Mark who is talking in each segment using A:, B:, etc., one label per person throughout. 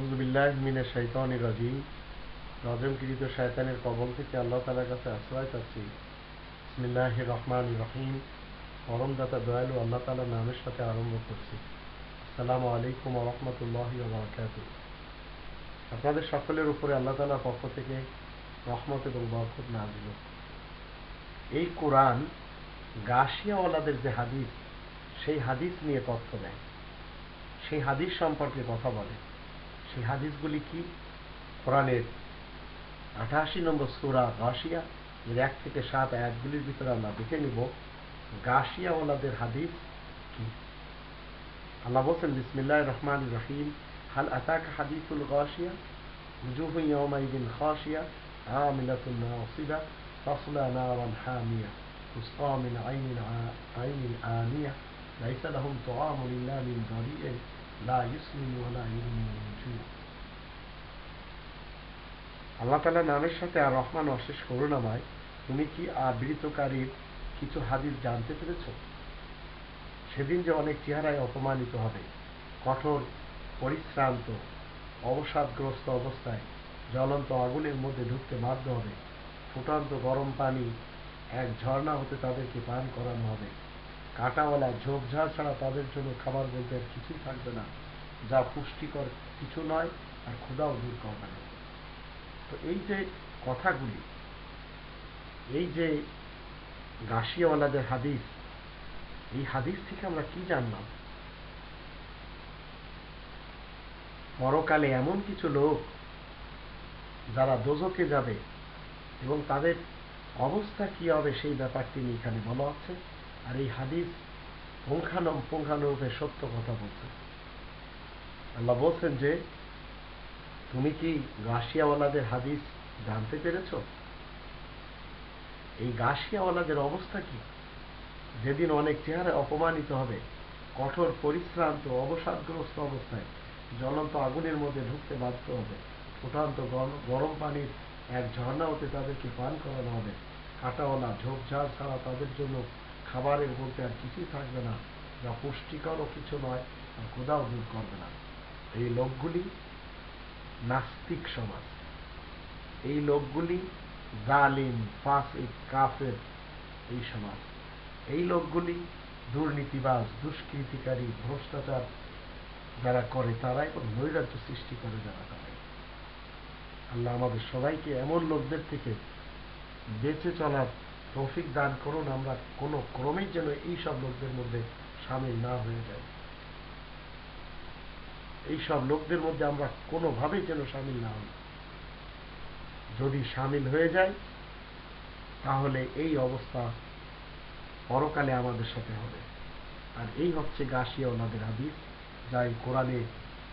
A: হুজুবিল্লাহ মিনের শৈতানি রাজিম। রজমকৃত শয়তানের কবল থেকে আল্লাহ তালার কাছে আশ্রয় চাচ্ছি। ইসমিল্লাহ রহমান রহিম। পরমদাতা দয়ালু আল্লাহ তালার নামের সাথে আরম্ভ করছি। আসসালামু আলাইকুম রহমতুল্লাহ বারকাত আপনাদের সকলের উপরে আল্লাহ তালার পক্ষ থেকে রহমত এবং বরকত নাজিল এই কোরআন গাশিয়াওয়ালাদের যে হাদিস, সেই হাদিস নিয়ে তথ্য দেয়। সেই হাদিস সম্পর্কে কথা বলে। সেই হাদিসগুলি কি কোরআনের আঠাশি নম্বর সুরা গাশিয়া এর এক থেকে সাত আয়াতগুলির ভিতরে আমরা দেখে নিব গাশিয়াওয়ালাদের হাদিস কি আল্লাহ বলছেন বিসমিল্লাহ রহমান রহিম হাল আতাক হাদিসুল গাশিয়া وجوه يومئذ خاشية عاملة ناصبة تصلى نارا حامية تسقى من عين عين آنية ليس لهم طعام إلا من ضريع আল্লাহ তালা নামের সাথে আর রহমান অশেষ করুণাময়, তুমি কি আবৃতকারীর কিছু হাদিস জানতে পেরেছ? সেদিন যে অনেক চেহারায় অপমানিত হবে, কঠোর, পরিশ্রান্ত, অবসাদগ্রস্ত অবস্থায় জ্বলন্ত আগুনের মধ্যে ঢুকতে বাধ্য হবে। ফুটন্ত গরম পানি, এক ঝর্ণা হতে তাদেরকে পান করানো হবে। কাঁটাওয়ালা ঝোপঝাড় ছাড়া তাদের জন্য খাবার বলতে আর কিছুই থাকবে না। যা পুষ্টিকর কিছু নয় আর ক্ষুদাও দূর করবে না। তো এই যে কথাগুলি, এই যে গাছিয়াওয়ালাদের হাদিস, এই হাদিস থেকে আমরা কি জানলাম? পরকালে এমন কিছু লোক যারা দোজকে যাবে এবং তাদের অবস্থা কি হবে সেই ব্যাপারটি নিয়ে এখানে বলা হচ্ছে আর এই হাদিস পুঙ্খানম পুঙ্খানুরূপে সত্য কথা বলছে। আল্লাহ বলছেন যে, তুমি কি গাছিয়াওয়ালাদের হাদিস জানতে পেরেছ? এই গাছিয়াওয়ালাদের অবস্থা কি? যেদিন অনেক চেহারা অপমানিত হবে, কঠোর পরিশ্রান্ত, অবসাদগ্রস্ত অবস্থায় জ্বলন্ত আগুনের মধ্যে ঢুকতে বাধ্য হবে। ফুটান্ত গরম পানির এক ঝর্ণা হতে তাদেরকে পান করানো হবে। কাটাওয়ালা ঝোপঝাড় ছাড়া তাদের জন্য খাবারের বলতে আর কিছুই থাকবে না। যা পুষ্টিকরও কিছু নয়, আর কোদাও দূর করবে না। এই লোকগুলি নাস্তিক সমাজ। এই লোকগুলি জালিম, ফাসিক, কাফের এই সমাজ। এই লোকগুলি দুর্নীতিবাজ, দুষ্কৃতিকারী, ভ্রষ্টাচার যারা করে তারা এবং নৈরাজ্য সৃষ্টি করে যারা তারাই আল্লাহ আমাদের সবাইকে এমন লোকদের থেকে বেঁচে চলার তৌফিক দান করুন, আমরা কোনো ক্রমেই যেন এই সব লোকদের মধ্যে সামিল না হয়ে যাই। এই সব লোকদের মধ্যে আমরা কোনোভাবেই যেন সামিল না হই। যদি সামিল হয়ে যায় তাহলে এই অবস্থা পরকালে আমাদের সাথে হবে। আর এই হচ্ছে গাছিয়া ওনাদের হাদিস, যা এই কোরআনে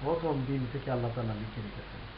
A: প্রথম দিন থেকে আল্লাহ তালা লিখে রেখেছেন।